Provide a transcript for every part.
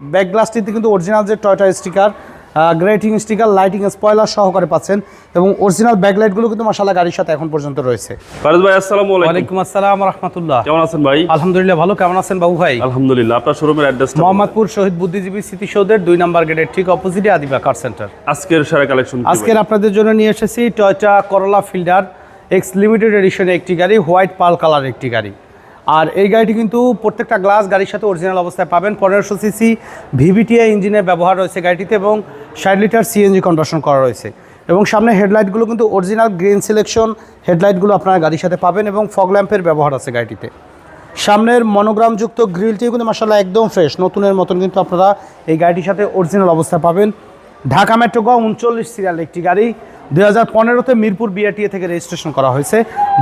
Back গ্লাসটিতে কিন্তু original যে Toyota sticker grating sticker lighting spoiler সহকারে পাচ্ছেন এবং অরিজিনাল ব্যাকলাইটগুলো কিন্তু মাসাল্লাহ গাড়ির সাথে এখন পর্যন্ত রয়েছে। ফারুজ ভাই আসসালামু আলাইকুম। ওয়ালাইকুম আসসালাম রহমতুল্লাহ। কেমন আছেন ভাই? আলহামদুলিল্লাহ ভালো। কেমন আছেন বাবু ভাই? আলহামদুলিল্লাহ আপনার শোরুমের অ্যাড্রেসটা মোহাম্মদপুর শহীদ বুদ্ধিজীবী স্মৃতিসৌধের দুই নম্বর গেটের ঠিক অপোজিটে আদিবা কার সেন্টার আজকের সেরা কালেকশন আজকের আপনাদের জন্য নিয়ে এসেছি টয়টা করলা ফিল্ডার এক্স লিমিটেড এডিশনের একটি গাড়ি হোয়াইট পাল কালার একটি গাড়ি। আর এই গাড়িটি কিন্তু প্রত্যেকটা গ্লাস গাড়ির সাথে অরিজিনাল অবস্থায় পাবেন। পনেরোশো সিসি ভিভিটিআই ইঞ্জিনের ব্যবহার রয়েছে গাড়িটিতে এবং ষাট লিটার সিএনজি কনভার্সন করা রয়েছে। এবং সামনে হেডলাইটগুলো কিন্তু অরিজিনাল গ্রিন সিলেকশন হেডলাইটগুলো আপনারা গাড়ির সাথে পাবেন এবং ফগ ল্যাম্পের ব্যবহার আছে গাড়িটিতে। সামনের মনোগ্রামযুক্ত গ্রিলটিও কিন্তু মাসাল্লাহ একদম ফ্রেশ নতুনের মতন কিন্তু আপনারা এই গাড়িটির সাথে অরিজিনাল অবস্থায় পাবেন। ঢাকা মেট্রো গ উনচল্লিশ সিরিয়াল একটি গাড়ি। দুই হাজার পনেরোতে মিরপুর বিআরটিএ থেকে রেজিস্ট্রেশন করা হয়েছে।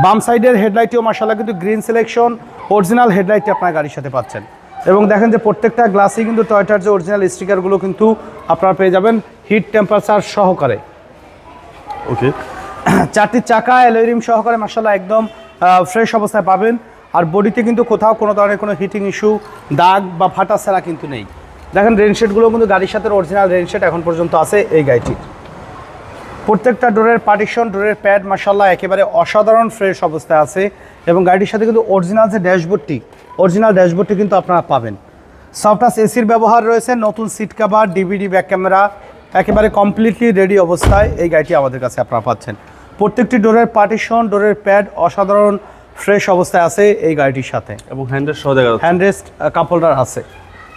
বাম সাইডের হেডলাইটটিও মাসাল্লাহ কিন্তু গ্রিন সিলেকশন অরিজিনাল হেডলাইটটি আপনার গাড়ির সাথে পাচ্ছেন। এবং দেখেন যে প্রত্যেকটা গ্লাসই কিন্তু টয়টার যে অরিজিনাল স্টিকারগুলো কিন্তু আপনারা পেয়ে যাবেন হিট টেম্পারেচার সহকারে। ওকে চারটি চাকা অ্যালোরিম সহকারে মার্শাল্লাহ একদম ফ্রেশ অবস্থায় পাবেন। আর বডিতে কিন্তু কোথাও কোনো ধরনের কোনো হিটিং ইস্যু দাগ বা ফাটা ছাড়া কিন্তু নেই। দেখেন রেনশেডগুলো কিন্তু গাড়ির সাথে অরিজিনাল রেনশেড এখন পর্যন্ত আছে এই গাড়িটির। প্রত্যেকটা ডোরের পার্টিশন ডোরের প্যাড মার্শাল্লাহ একেবারে অসাধারণ ফ্রেশ অবস্থায় আছে এবং গাড়িটির সাথে কিন্তু অরিজিনাল যে ড্যাশবোর্ডটি অরিজিনাল ড্যাশবোর্ডটি কিন্তু আপনারা পাবেন। সফটাস এসির ব্যবহার রয়েছে নতুন seat cover DVD back camera একেবারে কমপ্লিটলি রেডি অবস্থায় এই গাড়িটি আমাদের কাছে আপনারা পাচ্ছেন। প্রত্যেকটি ডোরের পার্টিশন ডোরের প্যাড অসাধারণ ফ্রেশ অবস্থায় আছে এই গাড়িটির সাথে। এবং হ্যান্ডের সহ দেখা হ্যান্ডরেস্ট কাপ হোল্ডার আছে।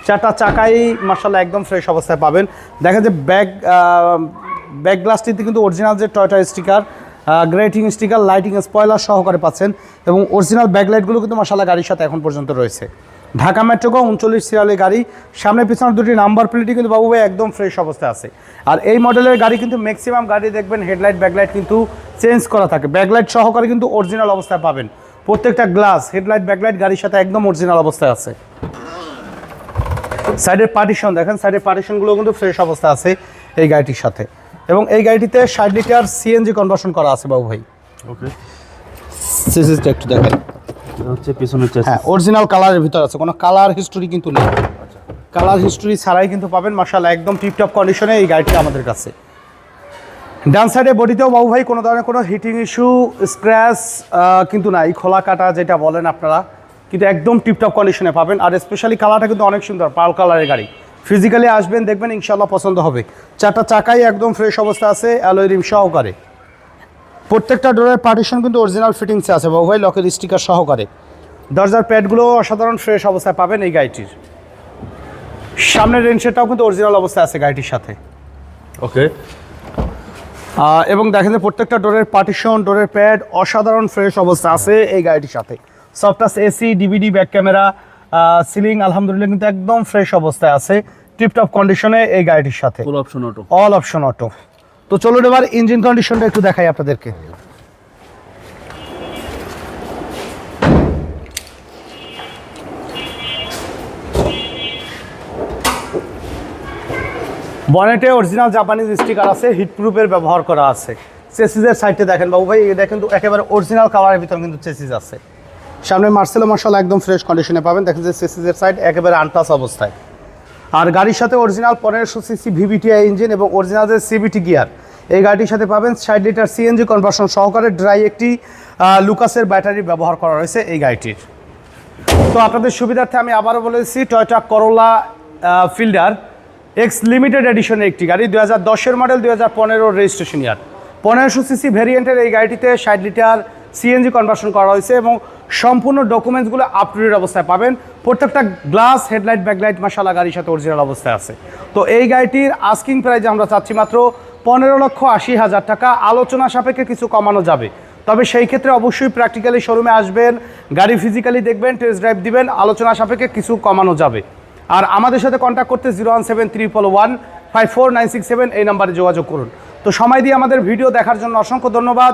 চারটা চাকাই মার্শাল্লাহ একদম ফ্রেশ অবস্থায় পাবেন। দেখা যে ব্যাক ব্যাক গ্লাসটিতে কিন্তু অরিজিনাল যে Toyota sticker grating sticker lighting spoiler সহকারে পাচ্ছেন এবং অরিজিনাল ব্যাকলাইটগুলো কিন্তু মার্শাল্লাহ গাড়ির সাথে এখন পর্যন্ত রয়েছে। ঢাকা মেট্রোগো উনচল্লিশ সিরিয়ালের গাড়ি, সামনে পিছনে দুটি নাম্বার প্লেটই কিন্তু বাবু ভাই একদম ফ্রেশ অবস্থায় আছে। আর এই মডেলের গাড়ি কিন্তু ম্যাক্সিমাম গাড়ি দেখবেন হেডলাইট ব্যাকলাইট কিন্তু চেঞ্জ করা থাকে। ব্যাকলাইট সহকারে কিন্তু অরিজিনাল অবস্থায় পাবেন। প্রত্যেকটা গ্লাস হেডলাইট ব্যাকলাইট গাড়ির সাথে একদম অরিজিনাল অবস্থায় আছে। সাইডের পার্টিশন দেখেন সাইডের পার্টিশনগুলো কিন্তু ফ্রেশ অবস্থা আছে এই গাড়িটির সাথে। এবং এই গাড়িটিতে ষাট লিটার সিএনজি কনভার্সন করা আছে বাবু ভাই। ওকে সিসিসটা একটু দেখেন। হচ্ছে পিছনের হ্যাঁ অরিজিনাল কালারের ভিতর আছে কোনো কালার হিস্টোরি কিন্তু নেই। কালার হিস্টোরি ছাড়াই কিন্তু পাবেন মার্শাল্লাহ একদম টিপটপ কন্ডিশনে এই গাড়িটি আমাদের কাছে। ডান সাইডে বডিতেও বাবু ভাই কোনো ধরনের কোনো হিটিং ইস্যু স্ক্র্যাচ কিন্তু নাই। খোলা কাটা যেটা বলেন আপনারা কিন্তু একদম টিপটপ কন্ডিশনে পাবেন। আর স্পেশালি কালারটা কিন্তু অনেক সুন্দর পাল কালারের গাড়ি। ফিজিক্যালি আসবেন দেখবেন ইনশাল্লাহ পছন্দ হবে। চারটা চাকাই একদম ফ্রেশ অবস্থা আছে অ্যালোয় রিম সহকারে। প্রত্যেকটা ডোরের পার্টিশন কিন্তু অরিজিনাল ফিটিংসে আছে বাবু ভাই লকের স্টিকার সহকারে। দরজার প্যাডগুলো অসাধারণ ফ্রেশ অবস্থায় পাবেন এই গাড়িটির। সামনের রেনশেডটাও কিন্তু অরিজিনাল অবস্থায় আছে গাড়িটির সাথে। ওকে এবং দেখেন যে প্রত্যেকটা ডোরের পার্টিশন ডোরের প্যাড অসাধারণ ফ্রেশ অবস্থা আছে এই গাড়িটির সাথে। সফটাস AC DVD back camera ceiling আলহামদুলিল্লাহ কিন্তু একদম ফ্রেশ অবস্থায় আছে। টিপটপ কন্ডিশনে এই গাড়িটির সাথে। Full option auto all option auto তো চলুন এবার ইঞ্জিন কন্ডিশনটা একটু দেখাই আপনাদেরকে। বনেটে অরিজিনাল জাপানিজ স্টিকার আছে হিট প্রুফের ব্যবহার করা আছে। চেসিসের সাইডে দেখেন বাবু ভাই এটা কিন্তু একেবারে অরিজিনাল কালারের ভিতর কিন্তু চেসিস আছে। সামনে মার্সেলো মশলা একদম ফ্রেশ কন্ডিশনে পাবেন। দেখেন যে চেসিসের সাইড একেবারে আনটাস অবস্থায়। আর গাড়ির সাথে অরিজিনাল পনেরোশো সিসি ভিভিটিআই ইঞ্জিন এবং অরিজিনাল সিবিটি গিয়ার এই গাড়িটির সাথে পাবেন ষাট লিটার সিএনজি কনভার্সন সহকারে ড্রাই একটি লুকাসের ব্যাটারি ব্যবহার করা রয়েছে এই গাড়িটির। তো আপনাদের সুবিধার্থে আমি আবারও বলেছি Toyota Corolla Fielder X limited এডিশনের একটি গাড়ি দু হাজার দশের মডেল দু হাজার পনেরোর রেজিস্ট্রেশন ইয়ার পনেরোশো সিসি ভেরিয়েন্টের এই গাড়িটিতে ষাট লিটার সিএনজি কনভার্সন করা হয়েছে এবং সম্পূর্ণ ডকুমেন্টসগুলো আপ টু ডেট অবস্থায় পাবেন। প্রত্যেকটা গ্লাস হেডলাইট ব্যাকলাইট মাসালা গাড়ির সাথে অরিজিনাল অবস্থায় আছে। তো এই গাড়িটির আস্কিং প্রাইজ আমরা চাচ্ছি মাত্র পনেরো লক্ষ আশি হাজার টাকা। আলোচনা সাপেক্ষে কিছু কমানো যাবে। তবে সেই ক্ষেত্রে অবশ্যই প্র্যাকটিক্যালি শোরুমে আসবেন, গাড়ি ফিজিক্যালি দেখবেন টেস্ট ড্রাইভ দিবেন, আলোচনা সাপেক্ষে কিছু কমানো যাবে। আর আমাদের সাথে কন্ট্যাক্ট করতে zero one seven triple one five four nine six seven এই নাম্বারে যোগাযোগ করুন। তো সময় দিয়ে আমাদের ভিডিও দেখার জন্য অসংখ্য ধন্যবাদ।